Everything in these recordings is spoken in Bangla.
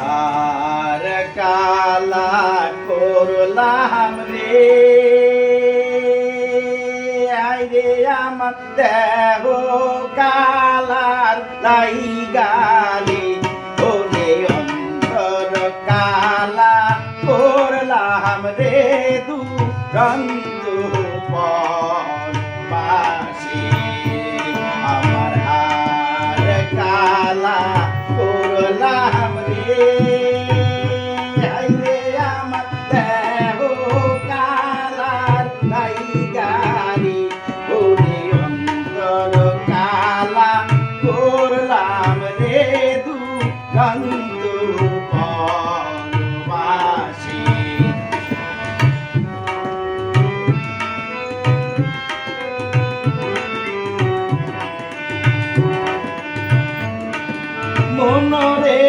আর কালা করলাম রে। আইরে আমার দেহ কালার লাইগালি ওরে অন্তর কালা করলাম রে দু রঙ মনরে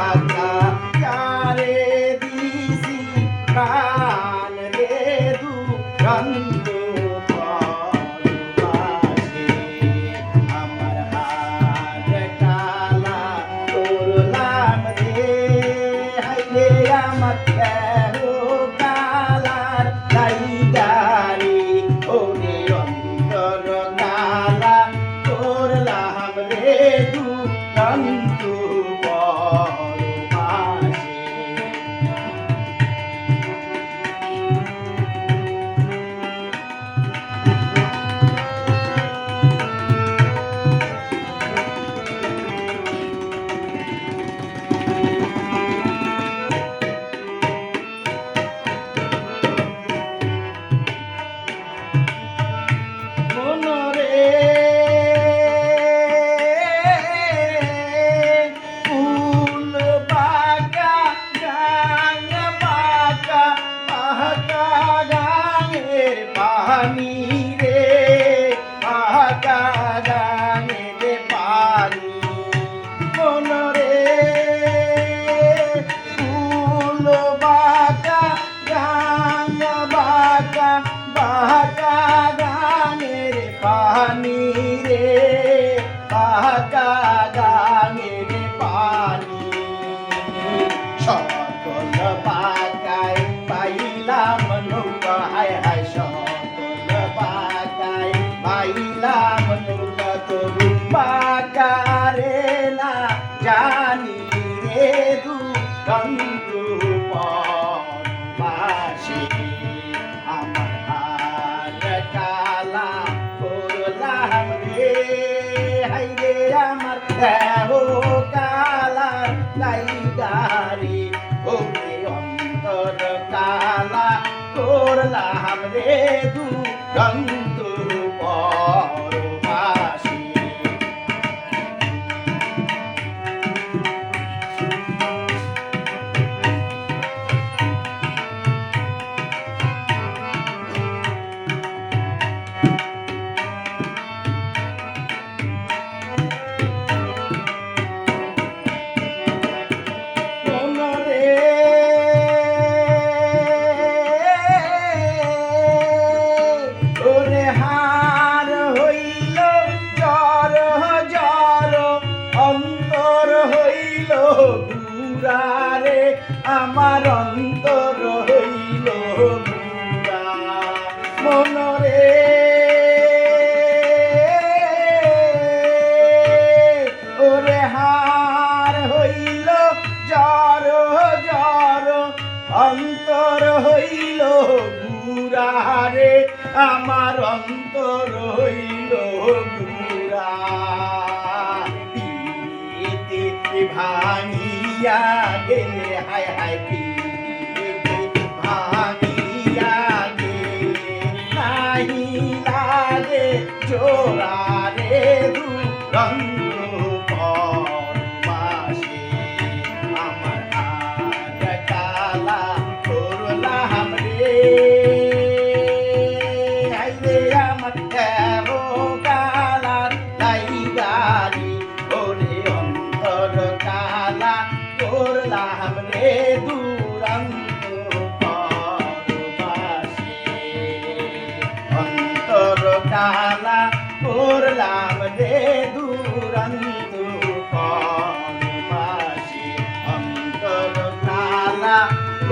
राजा বাহাকা গানের পানি রে বাহাকা গানের পানি। সকল বাকায় পাইলাম নৌকা, হায় হায় সকল বাকায় পাইলাম নৌকা তরু বাকারে জানি রে দু দুরান্ত ওরে হার হইল জর জর হইল গুরারে আমার অন্তর হইল গুরা ভাঙিয়া গেলে হায় হায় পি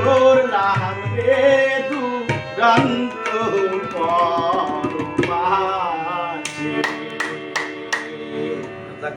করলাম রে।